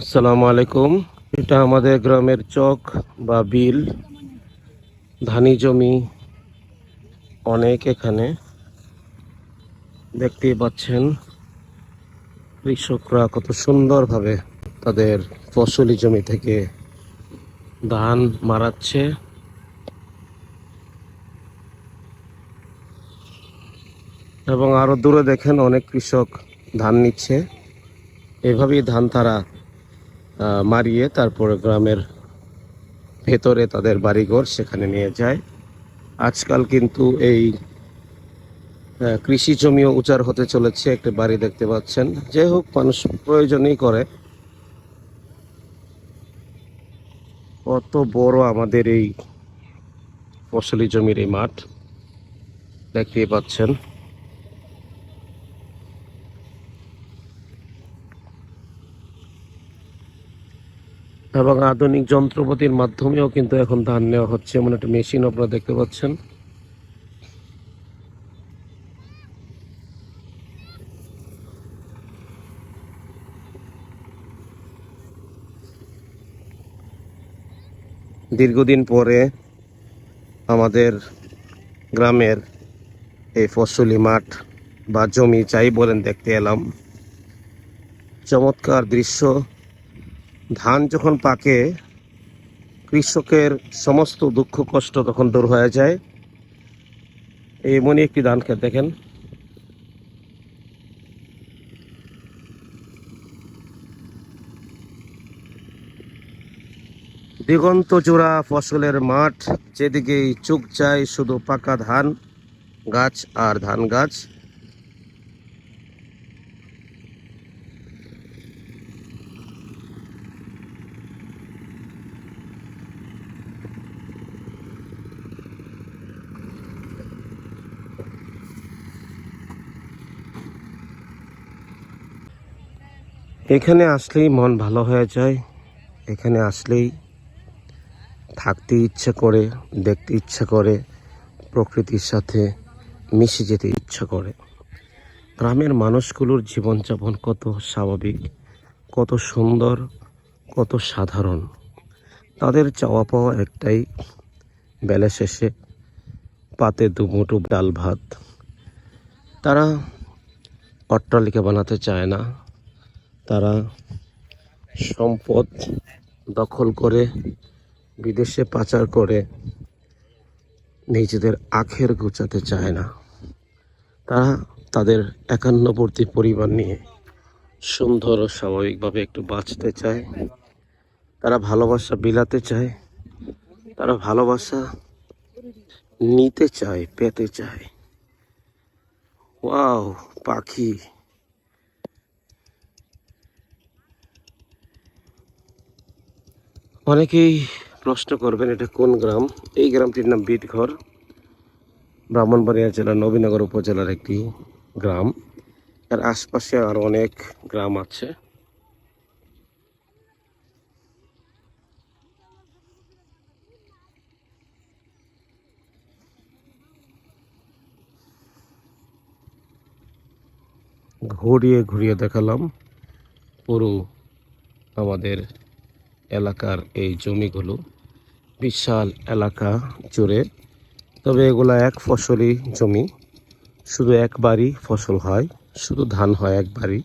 আসসালামু আলাইকুম এটা আমাদের গ্রামের চক বা বিল, ধানি জমি অনেক এখানে দেখতেই পাচ্ছেন। কৃষকরা কত সুন্দরভাবে তাদের ফসলি জমি থেকে ধান মারাচ্ছে। এবং আরও দূরে দেখেন অনেক কৃষক ধান নিচ্ছে। এভাবেই ধান তারা মারিয়ে তারপরে গ্রামের ভেতরে তাদের বাড়িঘর সেখানে নিয়ে যায়। আজকাল কিন্তু এই কৃষি জমিও উচার হতে চলেছে, একটি বাড়ি দেখতে পাচ্ছেন। যে হোক, মানুষ প্রয়োজনই করে। কত বড় আমাদের এই ফসলি জমির এই মাঠ, দেখতেই পাচ্ছেন। এবং আধুনিক যন্ত্রপাতির মাধ্যমেও কিন্তু এখন ধান নেওয়া হচ্ছে, এমন একটা মেশিন আপনারা দেখতে পাচ্ছেন। দীর্ঘদিন পরে আমাদের গ্রামের এই ফসলি মাঠ বা জমি চাই বলেন, দেখতে এলাম। চমৎকার দৃশ্য। ধান যখন পাকে, কৃষকের সমস্ত দুঃখ, কষ্ট তখন দূর হয়ে যায়। এমনই একটি ধান খেত, দেখেন। দিগন্ত জোড়া ফসলের মাঠ, যেদিকেই চুক যায় শুধু পাকা ধান, গাছ আর ধান গাছ। এখানে আসলেই মন ভালো হয়ে যায়। এখানে আসলেই থাকতে ইচ্ছা করে, দেখতে ইচ্ছা করে, প্রকৃতির সাথে মিশে যেতে ইচ্ছা করে। গ্রামের মানুষগুলোর জীবনযাপন কত স্বাভাবিক, কত সুন্দর, কত সাধারণ। তাদের চাওয়া পাওয়া একটাই, বেলা শেষে পাতে দুমুঠো ডাল ভাত। তারা অট্টালিকা বানাতে চায় না তারা সম্পদ দখল করে, বিদেশে পাচার করে নিজেদের আখের গুছাতে চায় না। তারা তাদের একান্নবর্তী পরিবার নিয়ে সুন্দর ও স্বাভাবিকভাবে একটু বাঁচতে চায়। তারা ভালোবাসা বিলাতে চায়। তারা ভালোবাসা নিতে চায়, পেতে চায়। ওয়াও, পাখি। অনেকেই প্রশ্ন করবেন, এটা কোন গ্রাম? এই গ্রামটির নাম বিটঘর ব্রাহ্মণবাড়িয়া জেলার নবীনগর উপজেলার একটি গ্রাম। এর আশপাশে আর অনেক গ্রাম আছে। ঘুরিয়ে ঘুরিয়ে দেখালাম পুরো আমাদের এলাকার এই জমিগুলো বিশাল এলাকা জুড়ে। তবে এগুলা এক ফসলি জমি। শুধু একবারই ফসল হয়, শুধু ধান হয় একবারই।